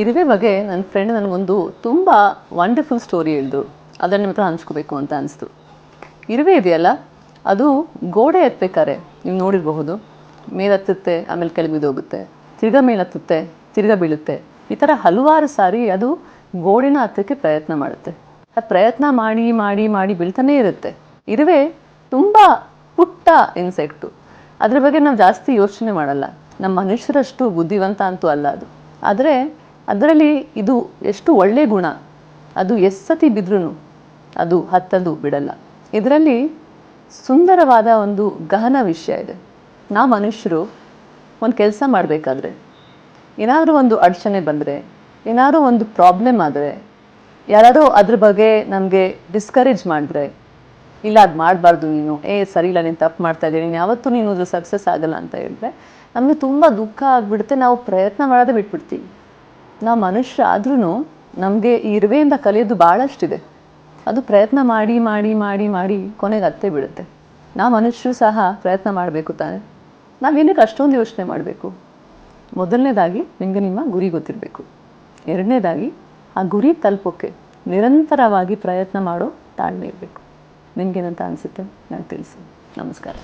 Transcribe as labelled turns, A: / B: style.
A: ಇರುವೆ ಬಗ್ಗೆ ನನ್ನ ಫ್ರೆಂಡ್ ನನಗೊಂದು ತುಂಬ ವಂಡರ್ಫುಲ್ ಸ್ಟೋರಿ ಹೇಳಿದ್ರು ಅದನ್ನು ನಿಮ್ಮ ಹತ್ರ ಹಂಚ್ಕೋಬೇಕು ಅಂತ ಅನಿಸ್ತು. ಇರುವೆ ಇದೆಯಲ್ಲ, ಅದು ಗೋಡೆ ಎತ್ತಬೇಕಾರೆ ನೀವು ನೋಡಿರಬಹುದು. ಮೇಲತ್ತುತ್ತೆ ಆಮೇಲೆ ಕೆಳಗೆ ಹೋಗುತ್ತೆ ತಿರ್ಗಾ ಮೇಲತ್ತುತ್ತೆ ತಿರ್ಗಾ ಬೀಳುತ್ತೆ. ಈ ಥರ ಹಲವಾರು ಸಾರಿ ಅದು ಗೋಡೆನ ಹತ್ತಕ್ಕೆ ಪ್ರಯತ್ನ ಮಾಡುತ್ತೆ. ಅದು ಪ್ರಯತ್ನ ಮಾಡಿ ಮಾಡಿ ಮಾಡಿ ಬೀಳ್ತಾನೇ ಇರುತ್ತೆ. ಇರುವೆ ತುಂಬ ಪುಟ್ಟ ಇನ್ಸೆಕ್ಟು ಅದ್ರ ಬಗ್ಗೆ ನಾವು ಜಾಸ್ತಿ ಯೋಚನೆ ಮಾಡಲ್ಲ. ನಮ್ಮ ಮನುಷ್ಯರಷ್ಟು ಬುದ್ಧಿವಂತ ಅಂತೂ ಅಲ್ಲ ಅದು. ಆದರೆ ಅದರಲ್ಲಿ ಇದು ಎಷ್ಟು ಒಳ್ಳೆಯ ಗುಣ. ಅದು ಎಷ್ಟು ಸತಿ ಬಿದ್ರೂ ಅದು ಹತ್ತಲು ಬಿಡಲ್ಲ. ಇದರಲ್ಲಿ ಸುಂದರವಾದ ಒಂದು ಗಹನ ವಿಷಯ ಇದೆ. ನಾವು ಮನುಷ್ಯರು ಒಂದು ಕೆಲಸ ಮಾಡಬೇಕಾದ್ರೆ, ಏನಾದರೂ ಒಂದು ಅಡಚಣೆ ಬಂದರೆ, ಏನಾದರೂ ಒಂದು ಪ್ರಾಬ್ಲಮ್ ಆದರೆ, ಯಾರಾದರೂ ಅದ್ರ ಬಗ್ಗೆ ನಮಗೆ ಡಿಸ್ಕರೇಜ್ ಮಾಡಿದ್ರೆ, ಇಲ್ಲ ಅದು ಮಾಡಬಾರ್ದು ನೀನು, ಏ ಸರಿ ಇಲ್ಲ, ನೀನು ತಪ್ಪು ಮಾಡ್ತಾ ಇದ್ದೀನಿ ನೀನು ಯಾವತ್ತೂ ನೀನು ಸಕ್ಸಸ್ ಆಗಲ್ಲ ಅಂತ ಹೇಳಿದ್ರೆ, ನಮಗೆ ತುಂಬ ದುಃಖ ಆಗಿಬಿಡುತ್ತೆ. ನಾವು ಪ್ರಯತ್ನ ಮಾಡೋದೇ ಬಿಟ್ಬಿಡ್ತೀವಿ. ನಾವು ಮನುಷ್ಯ ಆದ್ರೂ ನಮಗೆ ಇರುವೆಯಿಂದ ಕಲಿಯೋದು ಭಾಳಷ್ಟಿದೆ ಅದು ಪ್ರಯತ್ನ ಮಾಡಿ ಮಾಡಿ ಮಾಡಿ ಮಾಡಿ ಕೊನೆಗೆ ಅತ್ತೆ ಬಿಡುತ್ತೆ. ನಾವು ಮನುಷ್ಯರು ಸಹ ಪ್ರಯತ್ನ ಮಾಡಬೇಕು ತಾನೆ. ನಾವೇನಕ್ಕೆ ಅಷ್ಟೊಂದು ಯೋಚನೆ ಮಾಡಬೇಕು? ಮೊದಲನೇದಾಗಿ ನಿಮಗೆ ನಿಮ್ಮ ಗುರಿ ಗೊತ್ತಿರಬೇಕು. ಎರಡನೇದಾಗಿ ಆ ಗುರಿ ತಲುಪೋಕ್ಕೆ ನಿರಂತರವಾಗಿ ಪ್ರಯತ್ನ ಮಾಡೋ ತಾಳ್ಮೆ ಇರಬೇಕು. ನಿಮಗೇನಂತ ಅನಿಸುತ್ತೆ? ನಾನು ತಿಳಿಸಿ. ನಮಸ್ಕಾರ.